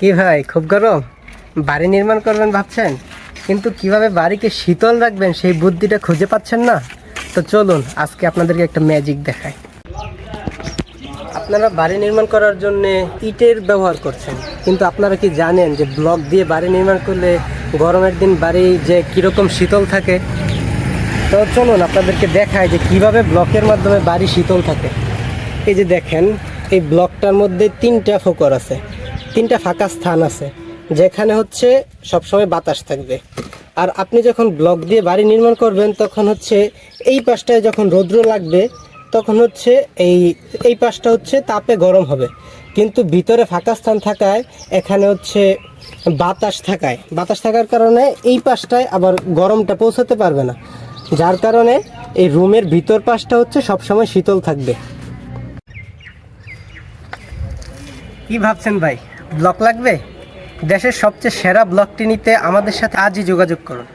কি ভাই, খুব গরম? বাড়ি নির্মাণ করবেন ভাবছেন? কিন্তু কীভাবে বাড়িকে শীতল রাখবেন সেই বুদ্ধিটা খুঁজে পাচ্ছেন না? তো চলুন, আজকে আপনাদেরকে একটা ম্যাজিক দেখাই। আপনারা বাড়ি নির্মাণ করার জন্য ইটের ব্যবহার করছেন, কিন্তু আপনারা কি জানেন যে ব্লক দিয়ে বাড়ি নির্মাণ করলে গরমের দিন বাড়ি যে কীরকম শীতল থাকে? তো চলুন, আপনাদেরকে দেখায় যে কীভাবে ব্লকের মাধ্যমে বাড়ি শীতল থাকে। এই যে দেখেন, এই ব্লকটার মধ্যে তিনটা ফোকর আছে। তিনটা ফাঁকা স্থান আছে, যেখানে হচ্ছে সবসময় বাতাস থাকবে। আর আপনি যখন ব্লক দিয়ে বাড়ি নির্মাণ করবেন, তখন হচ্ছে এই পাশটায় যখন রৌদ্র লাগবে, তখন হচ্ছে এই এই পাশটা হচ্ছে তাপে গরম হবে। কিন্তু ভিতরে ফাঁকা স্থান থাকায়, এখানে হচ্ছে বাতাস থাকায়। বাতাস থাকার কারণে এই পাশটায় আবার গরমটা পৌঁছাতে পারবে না। যার কারণে এই রুমের ভিতর পাশটা হচ্ছে সবসময় শীতল থাকবে। কি ভাবছেন ভাই? ব্লক লাগবে? দেশের সবচেয়ে সেরা ব্লকটি নিতে আমাদের সাথে আজই যোগাযোগ করুন।